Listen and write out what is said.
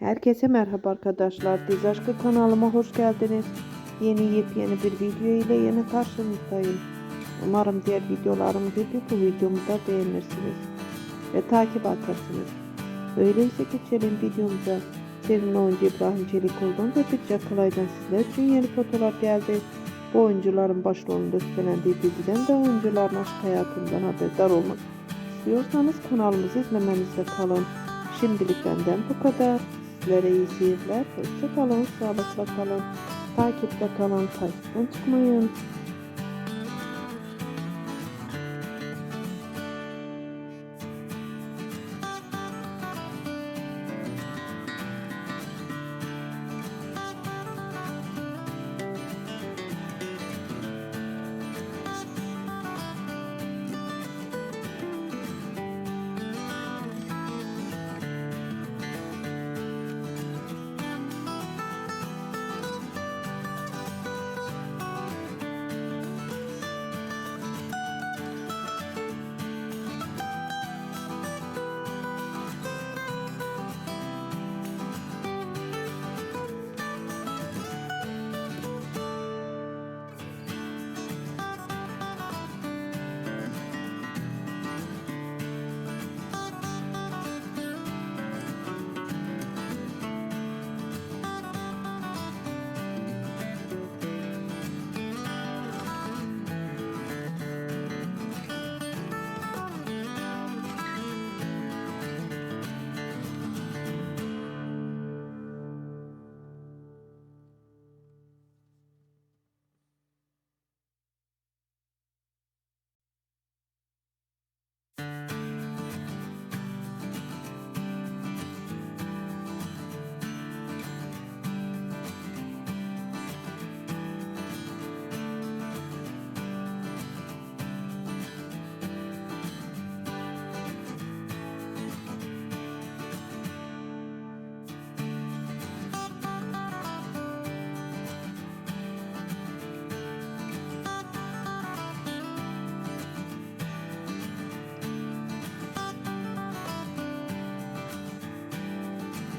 Herkese merhaba arkadaşlar. Dizi Aşkı kanalıma hoş geldiniz. Yeni yepyeni bir video ile yine karşınızdayım. Umarım diğer videolarımı gibi bu videomu da beğenirsiniz ve takip edersiniz. Öyleyse geçelim videomuza. Sevimli oyuncu İbrahim Çelikoğlu'ndan ve Bütçe Kalay'dan sizler için yeni fotoğraf geldi. Bu oyuncuların başrolünde üstlendiği diziden de oyuncuların aşk hayatından haberdar olmak istiyorsanız kanalımızı izlemenizde kalın. Şimdilik benden bu kadar. Sizlere iyi seyirler. Hoşça kalın. Sağlıkla kalın. Takipte kalın. Takipten çıkmayın.